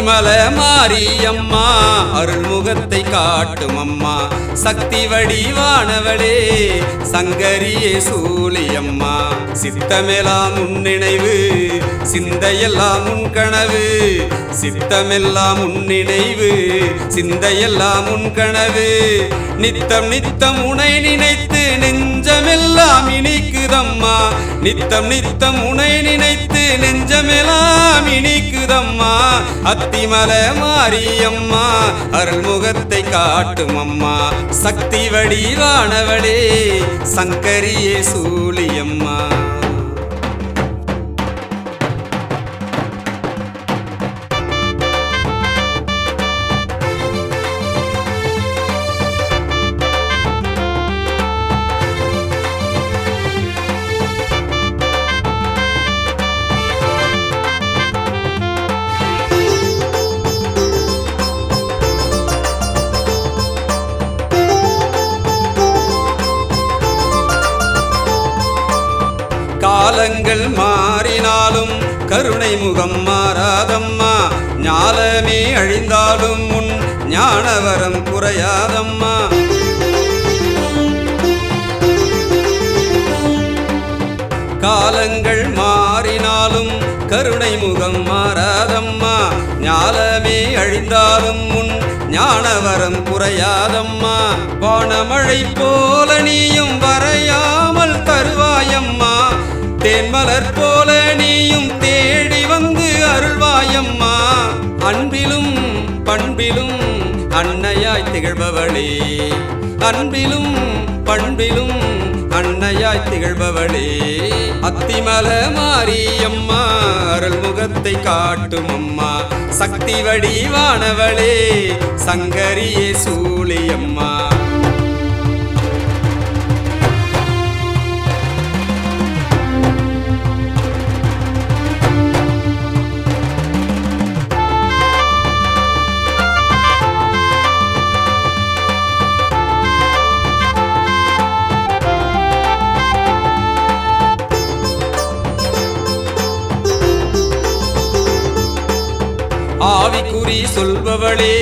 அத்திமல மாரியம்மா அருள்முகத்தை காட்டும் அம்மா சக்தி வடிவானவளே சங்கரியே சூழியம்மா சித்தமெலாம் முன்னினைவு சிந்தையெல்லாம் முன் கனவு சித்தமெல்லாம் முன்னினைவு சிந்தையெல்லாம் முன் கனவு. நித்தம் நித்தம் உனை நினைத்து நெஞ்சமெல்லாம் இனிக்குதம்மா. நித்தம் நித்தம் உனை நினைத்து நெஞ்சமெல்லாம் இனிக்குதம்மா. அத்திமலை மாரியம்மா அருள்முகத்தை காட்டும் அம்மா சக்தி வடிவானவளே சங்கரியே சூழியம்மா காலங்கள் மாறினாலும் கருணை முகம் மாறாதம்மா. ஞாலமே அழிந்தாலும் உன் ஞானவரம் குறையாதம்மா. காலங்கள் மாறினாலும் கருணை முகம் மாறாதம்மா. ஞாலமே அழிந்தாலும் முன் ஞானவரம் குறையாதம்மா. வானமழை போல நீயும் வரையாமல் தருவாயம்மா. தேன் மலர் போல நீயும் தேடி வந்து அருள்வாயம்மா. அன்பிலும் பண்பிலும் அன்னையாய் திகழ்பவளே. அன்பிலும் பண்பிலும் அன்னையாய் திகழ்பவளே. அத்திமல மாரியம்மா அருள்முகத்தை காட்டும் அம்மா சக்தி வடிவானவளே சங்கரியே சூழியம்மா ஆவிக்குறி சொல்பவளே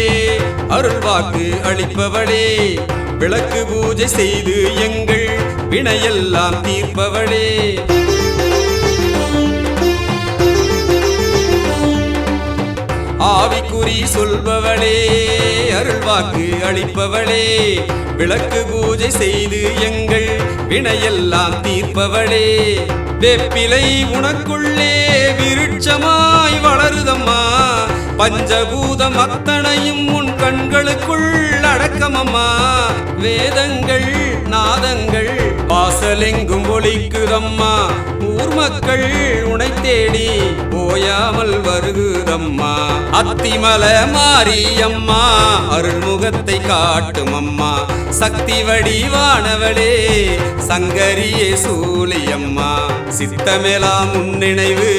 அருள் வாக்கு அளிப்பவளே விளக்கு பூஜை செய்து எங்கள் வினையெல்லாம் தீர்ப்பவளே. ஆவிக்குறி சொல்பவளே அருள் வாக்கு அளிப்பவளே விளக்கு பூஜை செய்து எங்கள் வினையெல்லாம் தீர்ப்பவளே. வெப்பிலை உனக்குள்ளே விருட்சமாய் வளருதம்மா பஞ்சபூதம் அத்தனையும் உன் கண்களுக்குள் அடக்கமம்மா. வேதங்கள் நாதங்கள் வாசலெங்கும் ஒழிக்குதம்மா ஊர் மக்கள் உனை தேடி ஓயாமல் வருகுதம்மா. அத்திமல மாரியம்மா அருள்முகத்தை காட்டும் அம்மா சக்தி வடிவானவளே சங்கரியே சூலியம்மா. சித்தமெல்லாம் முன்னினைவு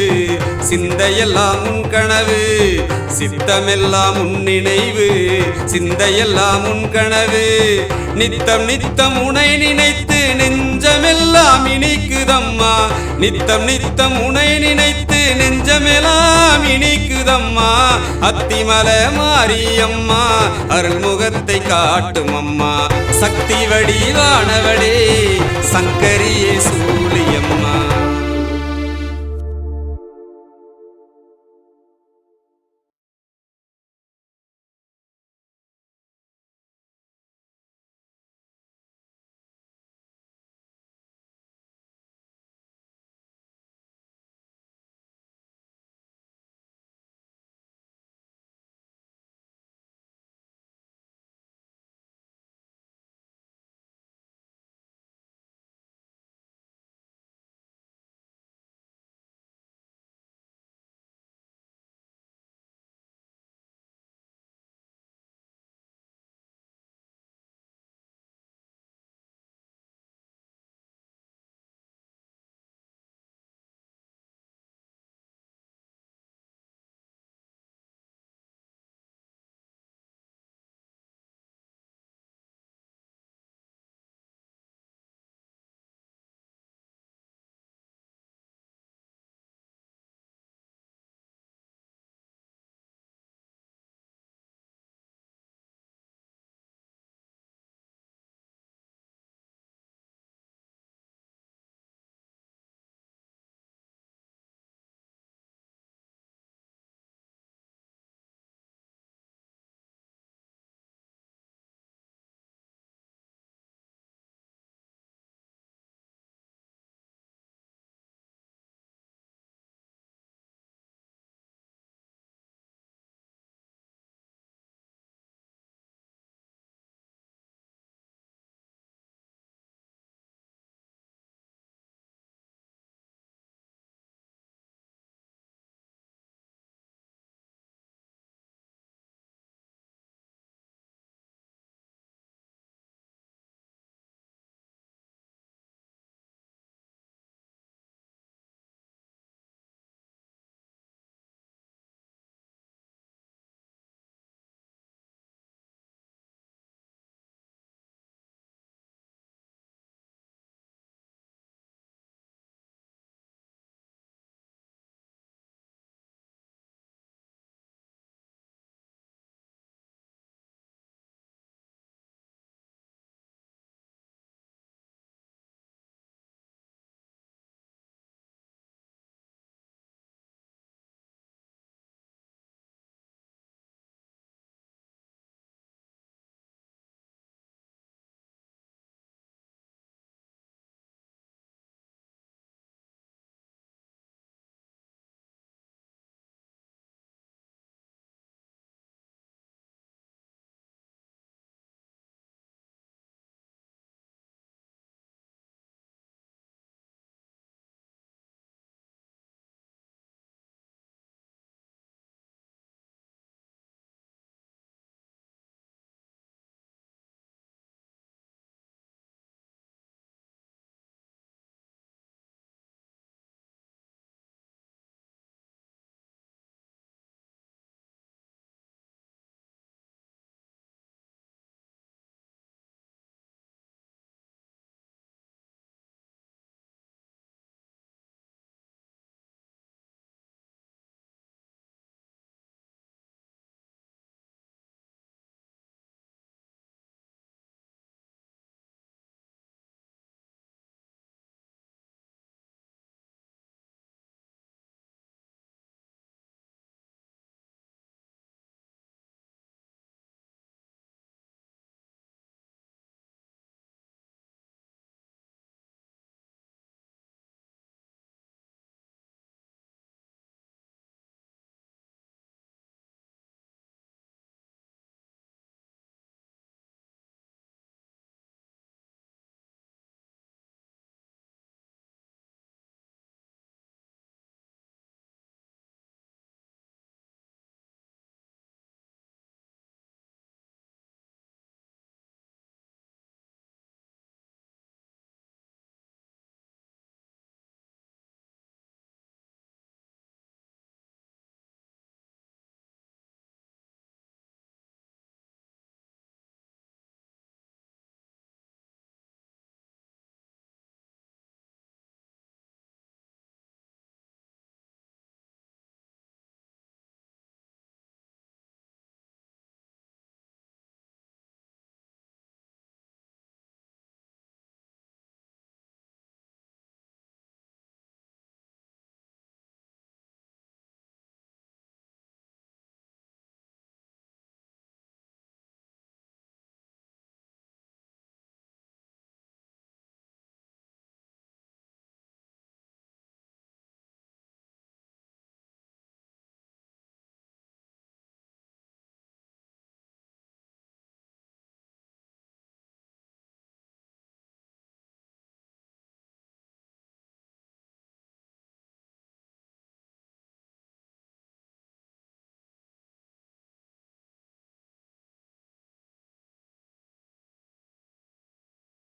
சிந்தையெல்லாம் உன் கனவு சித்தமெல்லாம் உன் நினைவு சிந்தையெல்லாம் உன் கனவு. நித்தம் நித்தம் உனை நினைத்து நெஞ்சமெல்லாம் இனிக்குதம்மா. நித்தம் நித்தம் உனை நினைத்து நெஞ்சமெல்லாம் இனிக்குதம்மா. அத்திமல மாரியம்மா அருள்முகத்தை காட்டும் அம்மா. சக்தி வடிவானவடே சங்கரியே சூழியம்மா